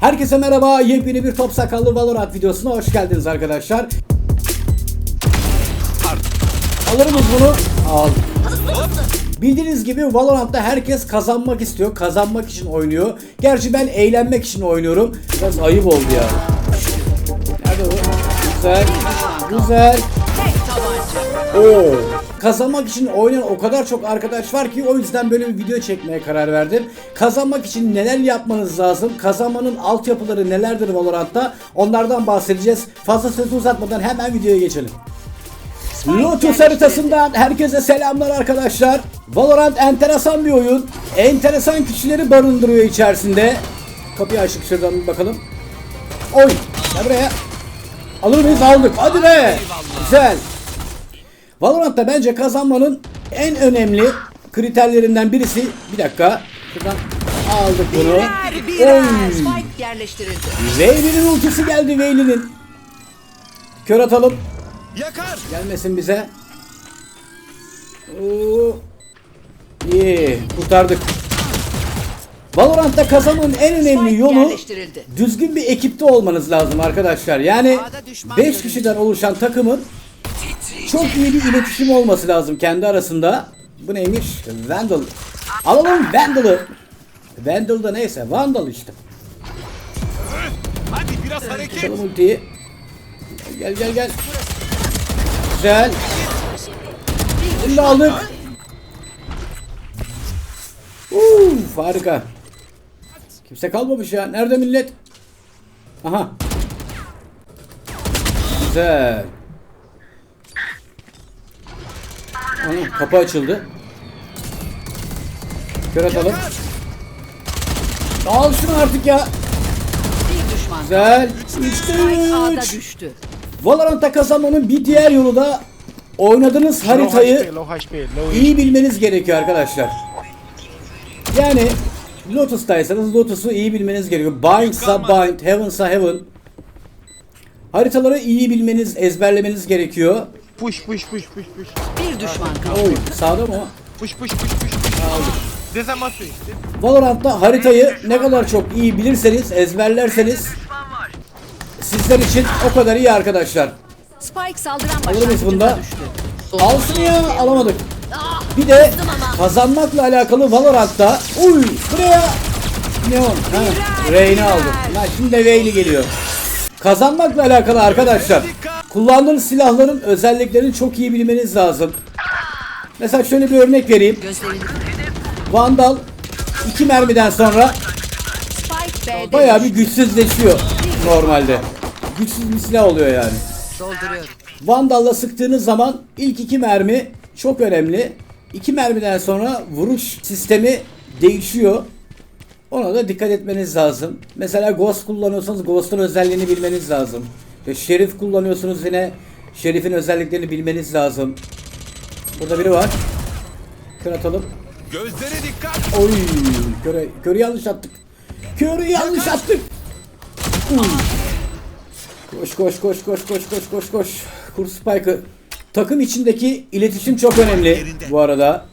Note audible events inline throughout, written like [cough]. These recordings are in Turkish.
Herkese merhaba. Yepyeni bir Top Sakallı Valorant videosuna hoş geldiniz arkadaşlar. Alır mıyız bunu? Al. Bildiğiniz gibi Valorant'ta herkes kazanmak istiyor. Kazanmak için oynuyor. Gerçi ben eğlenmek için oynuyorum. Biraz ayıp oldu ya. Nerede o? Güzel. Güzel. Oo. Kazanmak için oynayan o kadar çok arkadaş var ki o yüzden böyle bir video çekmeye karar verdim. Kazanmak için neler yapmanız lazım? Kazanmanın altyapıları nelerdir Valorant'ta? Onlardan bahsedeceğiz. Fazla söz uzatmadan hemen videoya geçelim. Lotus haritasından herkese selamlar arkadaşlar. Valorant enteresan bir oyun. Enteresan kişileri barındırıyor içerisinde. Kapıyı açtık şuradan bir bakalım. Oy! Gel buraya. Alır mıyız? Aldık. Hadi be! Güzel. Valorant'ta bence kazanmanın en önemli kriterlerinden birisi bir dakika. Şuradan aldık bunu. Birer birer. Veyli'nin ultisi geldi Veyli'nin. Kör atalım. Yakar. Gelmesin bize. Oo. İyi kurtardık. Valorant'ta kazanmanın en önemli yolu düzgün bir ekipte olmanız lazım arkadaşlar. Yani A'da düşman 5 görüldü. kişiden oluşan takımın çok iyi bir iletişim olması lazım kendi arasında. Bu neymiş? Vandal. Alalım Vandal'ı. Vandal da neyse Vandal işte. Hadi biraz hareket. Çalım ultiyi. Gel gel gel. Güzel. Bunu da aldık. Uf, harika. Kimse kalmamış ya. Nerede millet? Aha. Güzel. Aha, kapı açıldı. Kör atalım. Al şunu artık ya. Bir düşman. Güzel. Spike A'da üç. düştü. Valorant'ta kazanmanın bir diğer yolu da oynadığınız haritayı Low HP, low HP, low iyi bilmeniz gerekiyor arkadaşlar. Yani Lotus'taysanız Lotus'u iyi bilmeniz gerekiyor. Bind'sa Bind, Heaven'sa Heaven. Haritaları iyi bilmeniz, ezberlemeniz gerekiyor. Push, push, push, push, push. Bir düşman kaldı. Oy, sağda mı o? Push, push, push, push, push. There's a must Valorant'ta haritayı ne kadar çok iyi bilirseniz, ezberlerseniz sizler için o kadar iyi arkadaşlar. Spike saldıran Alır mıyız bunda? başlangıcında düştü. Alsın ya alamadık. Bir de kazanmakla alakalı Valorant'ta uy buraya Neon ha Reyna aldım. Lan şimdi de Vayne geliyor. Kazanmakla alakalı arkadaşlar. Kullandığınız silahların özelliklerini çok iyi bilmeniz lazım. Mesela şöyle bir örnek vereyim. Vandal iki mermiden sonra bayağı bir güçsüzleşiyor normalde. Güçsüz bir silah oluyor yani. Vandal'la sıktığınız zaman ilk iki mermi çok önemli. İki mermiden sonra vuruş sistemi değişiyor. Ona da dikkat etmeniz lazım. Mesela Ghost kullanıyorsanız Ghost'un özelliğini bilmeniz lazım. Şerif kullanıyorsunuz yine Şerif'in özelliklerini bilmeniz lazım. Burada biri var. Kör atalım. Gözlere dikkat. Oy, köre, körü yanlış attık. Körü yanlış attık. Uy. Koş koş koş koş koş koş koş koş. Kurs Spike'ı. Takım içindeki iletişim çok önemli bu arada.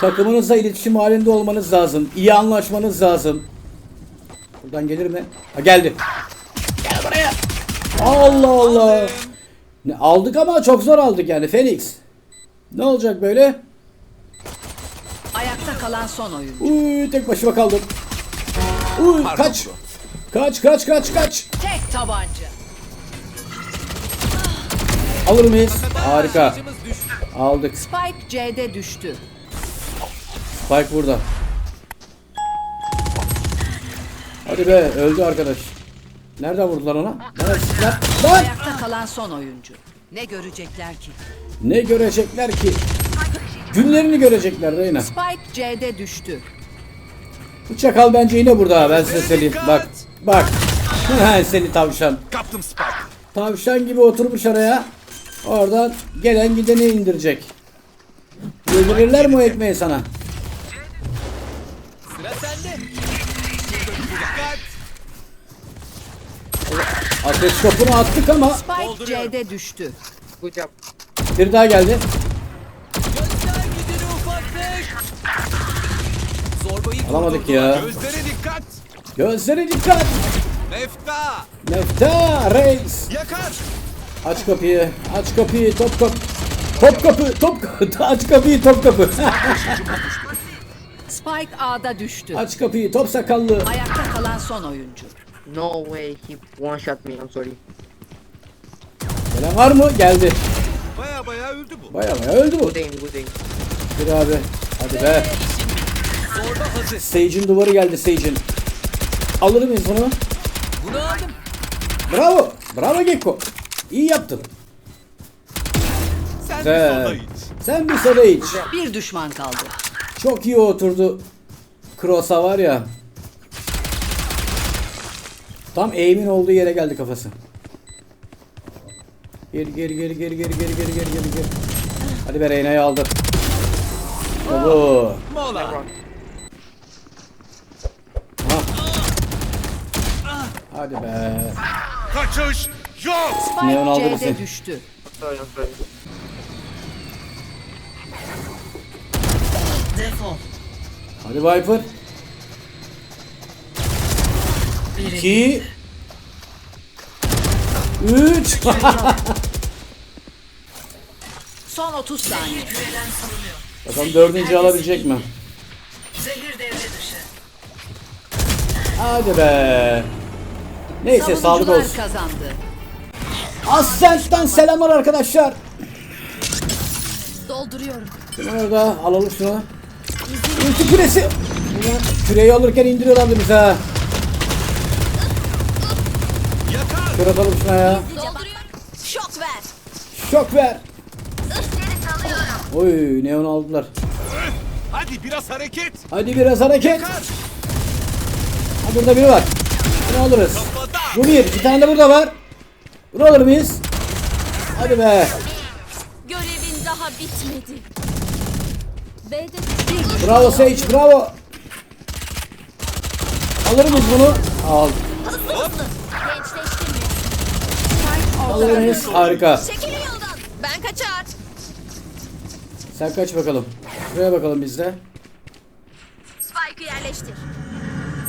Takımınızla iletişim halinde olmanız lazım. İyi anlaşmanız lazım. Buradan gelir mi? Ha geldi. Gel buraya. Allah Allah. Ne, aldık ama çok zor aldık yani Phoenix. Ne olacak böyle? Ayakta kalan son oyuncu. Uy tek başıma kaldım. Uy kaç. Kaç kaç kaç kaç. Tek tabanca. Alır mıyız? Harika. Aldık. Spike C'de düştü. Spike burada. Hadi be öldü arkadaş. Nereden vurdular ona? Nereden? Lan! Ayakta kalan son oyuncu. Ne görecekler ki? Ne görecekler ki? Günlerini görecekler Reyna. Spike C'de düştü. Bu çakal bence yine burada ben size söyleyeyim. Bak bak. Seni tavşan. Kaptım Spike. Tavşan gibi oturmuş araya. Oradan gelen gideni indirecek. Yedirirler mi o ekmeği sana? Sıra sende. Ateş topunu attık ama Spike C'de düştü. Bir daha geldi. Alamadık ya. Gözlere dikkat. Gözlere dikkat. Mefta. Mefta Reis. Yakar. Aç kapıyı. Aç kapıyı. Top kapı. Top kapı. Top kapı. [laughs] Aç kapıyı. Top kapı. [laughs] Spike A'da düştü. Aç kapıyı. Top sakallı. Ayakta kalan son oyuncu. No way, he one shot me. I'm sorry. Gelen var mı? Geldi. Baya baya öldü bu. Baya baya öldü bu. Good aim, good aim. Bir abi. Hadi be. Zorba hazır. Sage'in duvarı geldi Sage'in. Alır mıyız bunu? Bunu aldım. Bravo. Bravo Gekko. İyi yaptın. Sen Güzel. bir soda iç. Sen bir soda iç. Bir düşman kaldı. Çok iyi oturdu. Cross'a var ya. Tam aim'in olduğu yere geldi kafası. Geri geri geri geri geri geri geri geri geri geri. Hadi be Reyna'yı aldı. Bu. Mola. Hadi be. Kaçış yok. Neon aldı bizi. Düştü. Sorry. Hadi Viper. 2 3 [laughs] Son 30 saniye. Bakalım dördüncü alabilecek mi? Hadi be. Neyse sağlık Savunucular olsun. kazandı. Ascent'ten selamlar arkadaşlar. Dolduruyorum. Orada alalım şunu. Ulti küresi. Ulan küreyi alırken indiriyorlardı bize ha. Atalım şuna ya. Dolduruyorum. Şok ver. Şok ver. Oy neon aldılar. Hadi biraz hareket. Hadi biraz hareket. Ha, burada biri var. Bunu alırız. Bu bir. Bir tane de burada var. Bunu alır mıyız? Hadi be. Görevin daha bitmedi. B'de Bravo Sage. Bravo. Alır mıyız bunu? Al. hızlı hızlı. Gençleştim mi? Alır mıyız? Harika. Çekilin yoldan. Ben kaçar. Sen kaç bakalım. Şuraya bakalım biz de. Spike'ı yerleştir.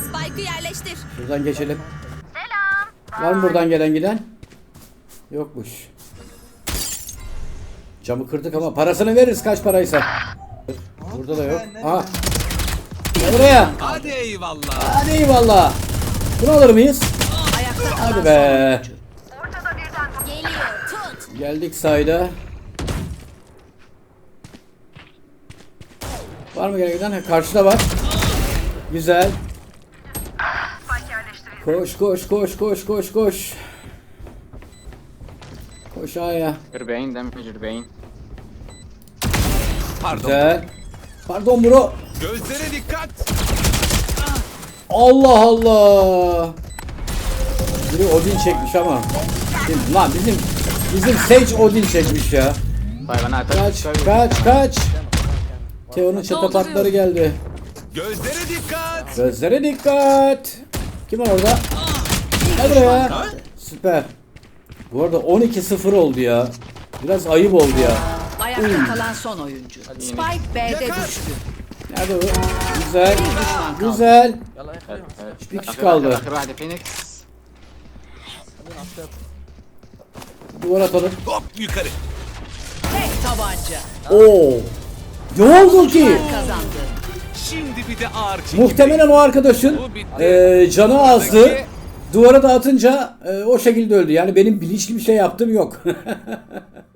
Spike'ı yerleştir. Şuradan geçelim. Var mı buradan gelen giden? Yokmuş. Camı kırdık ama parasını veririz kaç paraysa. Burada da yok. Ha. Buraya. Hadi eyvallah. Hadi eyvallah. Bunu alır mıyız? Hadi be. Geldik sayda. Var mı? Ha, Karşıda var. Güzel. Koş koş koş koş koş koş. Koş Aya. Bane, damage Bane. Pardon. Güzel. Pardon bro. Gözlere dikkat. Allah Allah. Biri Odin çekmiş ama. Bizim, lan bizim Bizim Sage Odin çekmiş ya. Kaç kaç kaç. Teo'nun çatapatları geldi. Gözlere dikkat. Gözlere dikkat. Kim var orada? Gel buraya. Süper. Bu arada 12-0 oldu ya. Biraz ayıp oldu ya. Ayakta Uy. kalan son oyuncu. Spike B'de düştü. Nerede bu? Güzel. Güzel. Evet, evet. Bir kişi kaldı. Hadi Phoenix. Duvar atalım. Hop yukarı. Tek tabanca. Oo. Ne oldu ki? Kazandı. Şimdi bir de ağır çekim. Muhtemelen o arkadaşın eee canı azdı. Duvara dağıtınca eee, o şekilde öldü. Yani benim bilinçli bir şey yaptığım yok. [laughs]